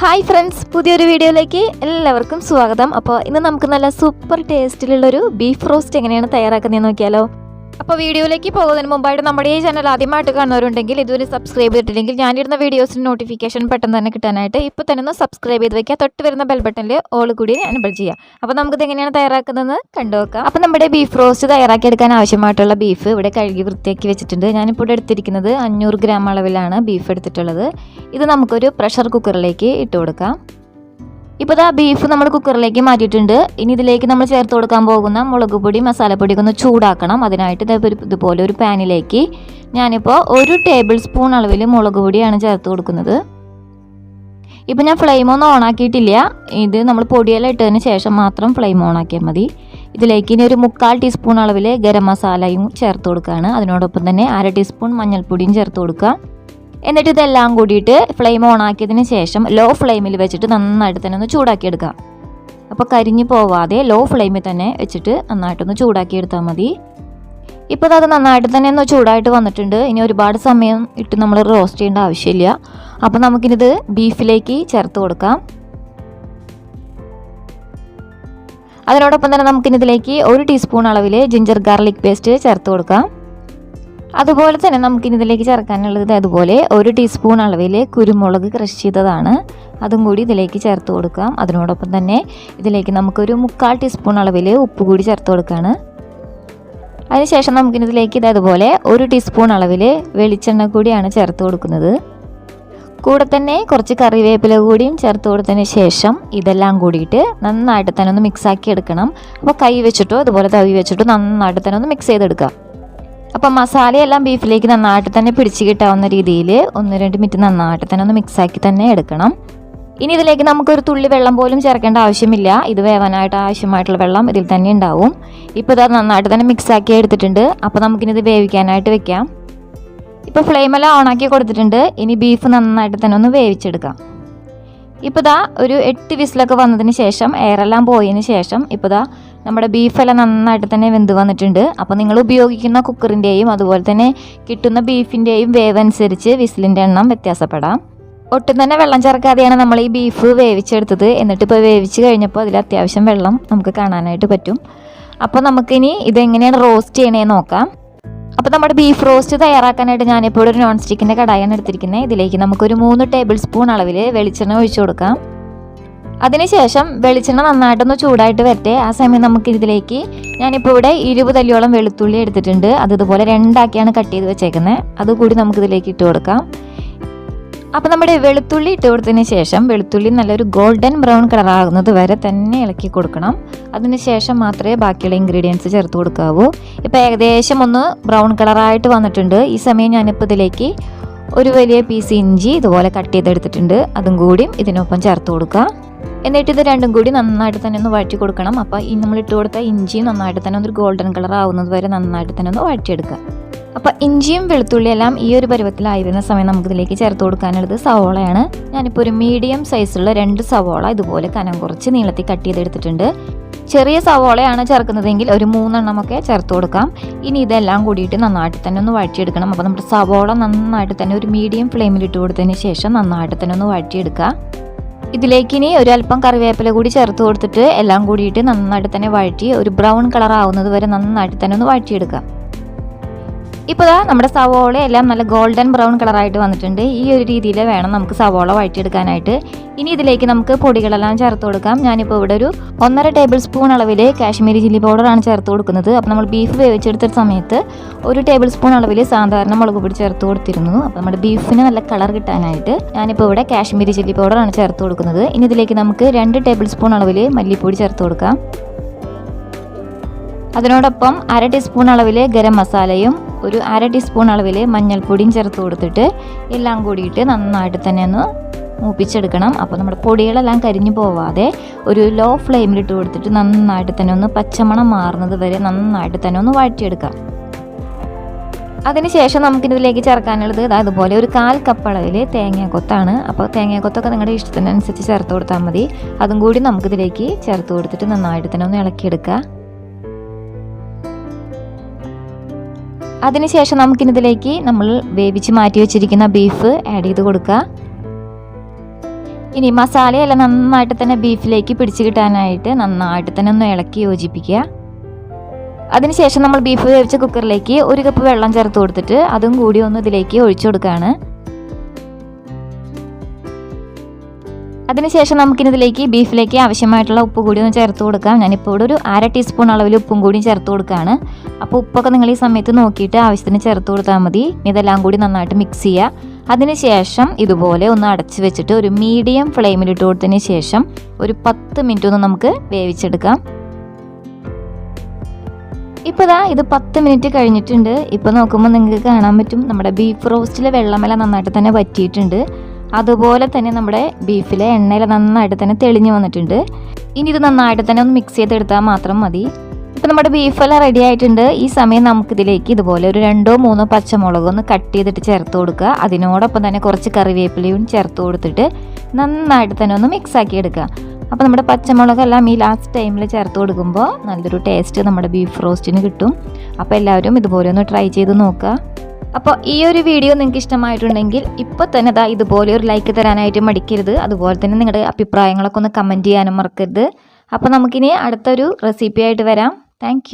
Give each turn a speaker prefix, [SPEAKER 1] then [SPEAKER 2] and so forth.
[SPEAKER 1] Hi friends പുതിയൊരു വീഡിയോയിലേക്ക് എല്ലാവർക്കും സ്വാഗതം. അപ്പോൾ ഇന്ന് നമുക്ക് നല്ല സൂപ്പർ ടേസ്റ്റിലുള്ളൊരു ബീഫ് റോസ്റ്റ് എങ്ങനെയാണ് തയ്യാറാക്കുന്നതെന്ന് നോക്കിയാലോ. അപ്പോൾ വീഡിയോയിലേക്ക് പോകുന്നതിന് മുമ്പായിട്ട് നമ്മുടെ ഈ ചാനൽ ആദ്യമായിട്ട് കാണുന്നവരുണ്ടെങ്കിൽ ഇതുവരെ സബ്സ്ക്രൈബ് ചെയ്തിട്ടില്ലെങ്കിൽ ഞാനിരുന്ന വീഡിയോസിന് നോട്ടിഫിക്കേഷൻ പെട്ടെന്ന് തന്നെ കിട്ടാനായിട്ട് ഇപ്പോൾ തന്നെ ഒന്ന് സബ്സ്ക്രൈബ് ചെയ്ത് വെക്കുക. തൊട്ട് വരുന്ന ബെൽ ബട്ടണിൽ ഓൾ കൂടി എനബിൾ ചെയ്യാം അപ്പോൾ നമുക്കിത് എങ്ങനെയാണ് തയ്യാറാക്കുന്നതെന്ന് കണ്ടുനോക്കാം. അപ്പോൾ നമ്മുടെ ബീഫ് റോസ്റ്റ് തയ്യാറാക്കിയെടുക്കാൻ ആവശ്യമായിട്ടുള്ള ബീഫ് ഇവിടെ കഴുകി വൃത്തിയാക്കി വെച്ചിട്ടുണ്ട്. ഞാനിപ്പോൾ ഇവിടെ എടുത്തിരിക്കുന്നത് അഞ്ഞൂറ് ഗ്രാം അളവിലാണ് ബീഫ് എടുത്തിട്ടുള്ളത്. ഇത് നമുക്കൊരു പ്രഷർ കുക്കറിലേക്ക് ഇട്ട് കൊടുക്കാം. ഇപ്പോൾ ഇതാ ബീഫ് നമ്മൾ കുക്കറിലേക്ക് മാറ്റിയിട്ടുണ്ട്. ഇനി ഇതിലേക്ക് നമ്മൾ ചേർത്ത് കൊടുക്കാൻ പോകുന്ന മുളക് പൊടി മസാലപ്പൊടിയൊക്കെ ഒന്ന് ചൂടാക്കണം. അതിനായിട്ട് ഇതുപോലെ ഒരു പാനിലേക്ക് ഞാനിപ്പോൾ ഒരു ടേബിൾ സ്പൂൺ അളവിൽ മുളക് പൊടിയാണ് ചേർത്ത് കൊടുക്കുന്നത്. ഇപ്പം ഞാൻ ഫ്ലെയിം ഒന്നും ഓണാക്കിയിട്ടില്ല ഇത് നമ്മൾ പൊടിയെല്ലാം ഇട്ടതിന് ശേഷം മാത്രം ഫ്ലെയിം ഓണാക്കിയാൽ മതി. ഇതിലേക്ക് ഇനി ഒരു മുക്കാൽ ടീസ്പൂൺ അളവിൽ ഗരം മസാലയും ചേർത്ത് കൊടുക്കുകയാണ് അതിനോടൊപ്പം തന്നെ അര ടീസ്പൂൺ മഞ്ഞൾപ്പൊടിയും ചേർത്ത് കൊടുക്കുക. എന്നിട്ട് ഇതെല്ലാം കൂടിയിട്ട് ഫ്ലെയിം ഓൺ ആക്കിയതിന് ശേഷം ലോ ഫ്ലെയിമിൽ വെച്ചിട്ട് നന്നായിട്ട് തന്നെ ഒന്ന് ചൂടാക്കിയെടുക്കാം. അപ്പോൾ കരിഞ്ഞു പോവാതെ ലോ ഫ്ലെയിമിൽ തന്നെ വെച്ചിട്ട് നന്നായിട്ടൊന്ന് ചൂടാക്കിയെടുത്താൽ മതി. ഇപ്പോൾ അത് നന്നായിട്ട് തന്നെ ഒന്ന് ചൂടായിട്ട് വന്നിട്ടുണ്ട്. ഇനി ഒരുപാട് സമയം ഇട്ട് നമ്മൾ റോസ്റ്റ് ചെയ്യേണ്ട ആവശ്യമില്ല. അപ്പോൾ നമുക്കിനിത് ബീഫിലേക്ക് ചേർത്ത് കൊടുക്കാം. അതിനോടൊപ്പം തന്നെ നമുക്കിനിതിലേക്ക് ഒരു ടീസ്പൂൺ അളവിൽ ജിഞ്ചർ ഗാർലിക് പേസ്റ്റ് ചേർത്ത് കൊടുക്കാം. അതുപോലെ തന്നെ നമുക്കിനി ഇതിലേക്ക് ചേർക്കാനുള്ളത് അതുപോലെ ഒരു ടീസ്പൂൺ അളവിൽ കുരുമുളക് ക്രഷ് ചെയ്തതാണ്. അതും കൂടി ഇതിലേക്ക് ചേർത്ത് കൊടുക്കാം. അതിനോടൊപ്പം തന്നെ ഇതിലേക്ക് നമുക്കൊരു മുക്കാൽ ടീസ്പൂൺ അളവിൽ ഉപ്പ് കൂടി ചേർത്ത് കൊടുക്കുകയാണ് അതിനുശേഷം നമുക്കിനി ഇതിലേക്ക് ഇതേപോലെ ഒരു ടീസ്പൂൺ അളവിൽ വെളിച്ചെണ്ണ കൂടിയാണ് ചേർത്ത് കൊടുക്കുന്നത്. കൂടെ തന്നെ കുറച്ച് കറിവേപ്പില കൂടിയും ചേർത്ത് കൊടുത്തതിന് ശേഷം ഇതെല്ലാം കൂടിയിട്ട് നന്നായിട്ട് തന്നെ ഒന്ന് മിക്സാക്കി എടുക്കണം. അപ്പോൾ കൈ വെച്ചിട്ടോ അതുപോലെ തവി വെച്ചിട്ടോ നന്നായിട്ട് തന്നെ ഒന്ന് മിക്സ് ചെയ്തെടുക്കാം. അപ്പം മസാലയെല്ലാം ബീഫിലേക്ക് നന്നായിട്ട് തന്നെ പിടിച്ച് കിട്ടാവുന്ന രീതിയിൽ ഒന്ന് രണ്ട് മിനിറ്റ് നന്നായിട്ട് തന്നെ ഒന്ന് മിക്സാക്കി തന്നെ എടുക്കണം. ഇനി ഇതിലേക്ക് നമുക്കൊരു തുള്ളി വെള്ളം പോലും ചേർക്കേണ്ട ആവശ്യമില്ല. ഇത് വേവാനായിട്ട് ആവശ്യമായിട്ടുള്ള വെള്ളം ഇതിൽ തന്നെ ഉണ്ടാവും. ഇപ്പോൾ ഇത് നന്നായിട്ട് തന്നെ മിക്സാക്കി എടുത്തിട്ടുണ്ട്. അപ്പോൾ നമുക്കിനിത് വേവിക്കാനായിട്ട് വെക്കാം. ഇപ്പോൾ ഫ്ലെയിമെല്ലാം ഓണാക്കി കൊടുത്തിട്ടുണ്ട്. ഇനി ബീഫ് നന്നായിട്ട് തന്നെ ഒന്ന് വേവിച്ചെടുക്കാം. ഇപ്പോൾ ഒരു എട്ട് വിസിലൊക്കെ വന്നതിന് ശേഷം എയറെല്ലാം പോയതിന് ശേഷം ഇപ്പോൾ ദാ നമ്മുടെ ബീഫെല്ലാം നന്നായിട്ട് തന്നെ വെന്ത് വന്നിട്ടുണ്ട്. അപ്പോൾ നിങ്ങൾ ഉപയോഗിക്കുന്ന കുക്കറിന്റെയും അതുപോലെ തന്നെ കിട്ടുന്ന ബീഫിന്റെയും വേവ് അനുസരിച്ച് വിസിലിന്റെ എണ്ണം വ്യത്യാസപ്പെടാം. ഒട്ടും തന്നെ വെള്ളം ചേർക്കാതെയാണ് നമ്മൾ ഈ ബീഫ് വേവിച്ചെടുത്തത്. എന്നിട്ട് ഇപ്പോൾ വേവിച്ച് കഴിഞ്ഞപ്പോൾ അതിൽ അത്യാവശ്യം വെള്ളം നമുക്ക് കാണാനായിട്ട് പറ്റും. അപ്പോൾ നമുക്കിനി ഇതെങ്ങനെയാണ് റോസ്റ്റ് ചെയ്യണേ നോക്കാം. അപ്പോൾ നമ്മുടെ ബീഫ് റോസ്റ്റ് തയ്യാറാക്കാനായിട്ട് ഞാനിപ്പോൾ ഒരു നോൺ സ്റ്റിക്കിന്റെ കടായാണ് എടുത്തിരിക്കുന്നത്. ഇതിലേക്ക് നമുക്കൊരു മൂന്ന് ടേബിൾ സ്പൂൺ അളവിൽ വെളിച്ചെണ്ണ ഒഴിച്ചു കൊടുക്കാം. അതിനുശേഷം വെളിച്ചെണ്ണ നന്നായിട്ടൊന്ന് ചൂടായിട്ട് വരട്ടെ. ആ സമയം നമുക്ക് ഇതിലേക്ക് ഞാനിപ്പോൾ ഇവിടെ ഇരുപത് അല്ലിയോളം വെളുത്തുള്ളി എടുത്തിട്ടുണ്ട്. അത് ഇതുപോലെ രണ്ടാക്കിയാണ് കട്ട് ചെയ്ത് വെച്ചേക്കുന്നത് അതുകൂടി നമുക്കിതിലേക്ക് ഇട്ട് കൊടുക്കാം. അപ്പോൾ നമ്മുടെ വെളുത്തുള്ളി ഇട്ട് കൊടുത്തതിന് ശേഷം വെളുത്തുള്ളി നല്ലൊരു ഗോൾഡൻ ബ്രൗൺ കളർ ആകുന്നത് വരെ തന്നെ ഇളക്കി കൊടുക്കണം. അതിന് ശേഷം മാത്രമേ ബാക്കിയുള്ള ഇൻഗ്രീഡിയൻസ് ചേർത്ത് കൊടുക്കാവൂ. ഇപ്പോൾ ഏകദേശം ഒന്ന് ബ്രൗൺ കളറായിട്ട് വന്നിട്ടുണ്ട്. ഈ സമയം ഞാനിപ്പോൾ ഇതിലേക്ക് ഒരു വലിയ പീസ് ഇഞ്ചി ഇതുപോലെ കട്ട് ചെയ്തെടുത്തിട്ടുണ്ട്. അതും കൂടിയും ഇതിനൊപ്പം ചേർത്ത് കൊടുക്കുക എന്നിട്ട് ഇത് രണ്ടും കൂടി നന്നായിട്ട് തന്നെ ഒന്ന് വഴറ്റി കൊടുക്കണം. അപ്പോൾ ഈ നമ്മൾ ഇട്ട് കൊടുത്ത ഇഞ്ചിയും നന്നായിട്ട് തന്നെ ഒരു ഗോൾഡൻ കളർ ആവുന്നത് വരെ നന്നായിട്ട് തന്നെ ഒന്ന് വഴറ്റിയെടുക്കുക അപ്പോൾ ഇഞ്ചിയും വെളുത്തുള്ളിയെല്ലാം ഈ ഒരു പരുവത്തിലായി വരുന്ന സമയം നമുക്ക് ഇതിലേക്ക് ചേർത്ത് കൊടുക്കാനുള്ളത് സവോളയാണ്. ഞാനിപ്പോൾ ഒരു മീഡിയം സൈസുള്ള രണ്ട് സവോള ഇതുപോലെ കനം കുറച്ച് നീളത്തിൽ കട്ട് ചെയ്തെടുത്തിട്ടുണ്ട്. ചെറിയ സവോളയാണ് ചേർക്കുന്നതെങ്കിൽ ഒരു മൂന്നെണ്ണമൊക്കെ ചേർത്ത് കൊടുക്കാം. ഇനി ഇതെല്ലാം കൂടിയിട്ട് നന്നായിട്ട് തന്നെ ഒന്ന് വഴറ്റിയെടുക്കണം. അപ്പോൾ നമ്മുടെ സവോള നന്നായിട്ട് തന്നെ ഒരു മീഡിയം ഫ്ലെയിമിൽ ഇട്ട് കൊടുത്തതിന് ശേഷം നന്നായിട്ട് തന്നെ ഒന്ന് വഴറ്റിയെടുക്കുക. ഇതിലേക്ക് ഇനി ഒരു അല്പം കറിവേപ്പില കൂടി ചേർത്ത് കൊടുത്തിട്ട് എല്ലാം കൂടിയിട്ട് നന്നായിട്ട് തന്നെ വഴറ്റി ഒരു ബ്രൗൺ കളർ ആവുന്നത് വരെ നന്നായിട്ട് തന്നെ ഒന്ന് വഴറ്റിയെടുക്കാം ഇപ്പോൾ നമ്മുടെ സവോള എല്ലാം നല്ല ഗോൾഡൻ ബ്രൗൺ കളറായിട്ട് വന്നിട്ടുണ്ട്. ഈ ഒരു രീതിയിൽ വേണം നമുക്ക് സവോള വഴറ്റിയെടുക്കാനായിട്ട്. ഇനി ഇതിലേക്ക് നമുക്ക് പൊടികളെല്ലാം ചേർത്ത് കൊടുക്കാം. ഞാനിപ്പോൾ ഇവിടെ ഒരു ഒന്നര ടേബിൾ സ്പൂൺ അളവിൽ കാശ്മീരി ചില്ലി പൗഡറാണ് ചേർത്ത് കൊടുക്കുന്നത്. അപ്പോൾ നമ്മൾ ബീഫ് വേവിച്ചെടുത്ത സമയത്ത് ഒരു ടേബിൾ സ്പൂൺ അളവിൽ സാധാരണ മുളക് പൊടി ചേർത്ത് കൊടുത്തിരുന്നു. അപ്പോൾ നമ്മുടെ ബീഫിന് നല്ല കളർ കിട്ടാനായിട്ട് ഞാനിപ്പോൾ ഇവിടെ കാശ്മീരി ചില്ലി പൗഡറാണ് ചേർത്ത് കൊടുക്കുന്നത്. ഇനി ഇതിലേക്ക് നമുക്ക് രണ്ട് ടേബിൾ സ്പൂൺ അളവിൽ മല്ലിപ്പൊടി ചേർത്ത് കൊടുക്കാം. അതിനോടൊപ്പം അര ടീസ്പൂൺ അളവിൽ ഗരം മസാലയും ഒരു അര ടീസ്പൂൺ അളവിൽ മഞ്ഞൾപ്പൊടിയും ചേർത്ത് കൊടുത്തിട്ട് എല്ലാം കൂടിയിട്ട് നന്നായിട്ട് തന്നെ ഒന്ന് മൂപ്പിച്ചെടുക്കണം. അപ്പോൾ നമ്മുടെ പൊടികളെല്ലാം കരിഞ്ഞു പോവാതെ ഒരു ലോ ഫ്ലെയിമിലിട്ട് കൊടുത്തിട്ട് നന്നായിട്ട് തന്നെ ഒന്ന് പച്ചമണം മാറുന്നത് വരെ നന്നായിട്ട് തന്നെ ഒന്ന് വഴറ്റിയെടുക്കാം. അതിനുശേഷം നമുക്കിതിലേക്ക് ചേർക്കാനുള്ളത് അതുപോലെ ഒരു കാൽ കപ്പ് അളവിൽ തേങ്ങാക്കൊത്താണ് അപ്പോൾ തേങ്ങാക്കൊത്തൊക്കെ നിങ്ങളുടെ ഇഷ്ടത്തിനനുസരിച്ച് ചേർത്ത് കൊടുത്താൽ മതി. അതും കൂടി നമുക്കിതിലേക്ക് ചേർത്ത് കൊടുത്തിട്ട് നന്നായിട്ട് തന്നെ ഒന്ന് ഇളക്കിയെടുക്കുക. അതിനുശേഷം നമുക്കിതിലേക്ക് നമ്മൾ വേവിച്ച് മാറ്റി വെച്ചിരിക്കുന്ന ബീഫ് ആഡ് ചെയ്ത് കൊടുക്കുക. ഇനി മസാലയെല്ലാം നന്നായിട്ട് തന്നെ ബീഫിലേക്ക് പിടിച്ച് കിട്ടാനായിട്ട് നന്നായിട്ട് തന്നെ ഒന്ന് ഇളക്കി യോജിപ്പിക്കുക. അതിനുശേഷം നമ്മൾ ബീഫ് വേവിച്ച കുക്കറിലേക്ക് ഒരു കപ്പ് വെള്ളം ചേർത്ത് കൊടുത്തിട്ട് അതും കൂടി ഒന്ന് ഇതിലേക്ക് ഒഴിച്ചു കൊടുക്കുകയാണ്. അതിനുശേഷം നമുക്കിനി ഇതിലേക്ക് ബീഫിലേക്ക് ആവശ്യമായിട്ടുള്ള ഉപ്പ് കൂടി ഒന്ന് ചേർത്ത് കൊടുക്കാം. ഞാനിപ്പോൾ ഇവിടെ ഒരു അര ടീസ്പൂൺ അളവിൽ ഉപ്പും കൂടി ചേർത്ത് കൊടുക്കുകയാണ് അപ്പോൾ ഉപ്പൊക്കെ നിങ്ങൾ ഈ സമയത്ത് നോക്കിയിട്ട് ആവശ്യത്തിന് ചേർത്ത് കൊടുത്താൽ മതി. ഇതെല്ലാം കൂടി നന്നായിട്ട് മിക്സ് ചെയ്യുക. അതിനുശേഷം ഇതുപോലെ ഒന്ന് അടച്ച് വെച്ചിട്ട് ഒരു മീഡിയം ഫ്ലെയിമിൽ ഇട്ട് കൊടുത്തതിന് ശേഷം ഒരു പത്ത് മിനിറ്റ് ഒന്ന് നമുക്ക് വേവിച്ചെടുക്കാം. ഇപ്പോൾ ദാ ഇത് പത്ത് മിനിറ്റ് കഴിഞ്ഞിട്ടുണ്ട്. ഇപ്പോൾ നോക്കുമ്പോൾ നിങ്ങൾക്ക് കാണാൻ പറ്റും നമ്മുടെ ബീഫ് റോസ്റ്റിലെ വെള്ളമെല്ലാം നന്നായിട്ട് തന്നെ വറ്റിയിട്ടുണ്ട്. അതുപോലെ തന്നെ നമ്മുടെ ബീഫിലെ എണ്ണയിൽ നന്നായിട്ട് തന്നെ തെളിഞ്ഞു വന്നിട്ടുണ്ട്. ഇനി ഇത് നന്നായിട്ട് തന്നെ ഒന്ന് മിക്സ് ചെയ്തെടുത്താൽ മാത്രം മതി. ഇപ്പം നമ്മുടെ ബീഫെല്ലാം റെഡി ആയിട്ടുണ്ട്. ഈ സമയം നമുക്കിതിലേക്ക് ഇതുപോലെ ഒരു രണ്ടോ മൂന്നോ പച്ചമുളക് ഒന്ന് കട്ട് ചെയ്തിട്ട് ചേർത്ത് കൊടുക്കുക. അതിനോടൊപ്പം തന്നെ കുറച്ച് കറിവേപ്പിലയും ചേർത്ത് കൊടുത്തിട്ട് നന്നായിട്ട് തന്നെ ഒന്ന് മിക്സ് ആക്കി എടുക്കുക. അപ്പോൾ നമ്മുടെ പച്ചമുളകെല്ലാം ഈ ലാസ്റ്റ് ടൈമിൽ ചേർത്ത് കൊടുക്കുമ്പോൾ നല്ലൊരു ടേസ്റ്റ് നമ്മുടെ ബീഫ് റോസ്റ്റിന് കിട്ടും. അപ്പോൾ എല്ലാവരും ഇതുപോലെ ഒന്ന് ട്രൈ ചെയ്ത് നോക്കുക. അപ്പോൾ ഈ ഒരു വീഡിയോ നിങ്ങൾക്ക് ഇഷ്ടമായിട്ടുണ്ടെങ്കിൽ ഇപ്പോൾ തന്നെ ദാ ഇതുപോലെ ഒരു ലൈക്ക് തരാനായിട്ട് മടിക്കരുത്. അതുപോലെ തന്നെ നിങ്ങളുടെ അഭിപ്രായങ്ങളൊക്കെ ഒന്ന് കമന്റ് ചെയ്യാനും മറക്കരുത്. അപ്പോൾ നമുക്കിനി അടുത്തൊരു റെസിപ്പി ആയിട്ട് വരാം. താങ്ക്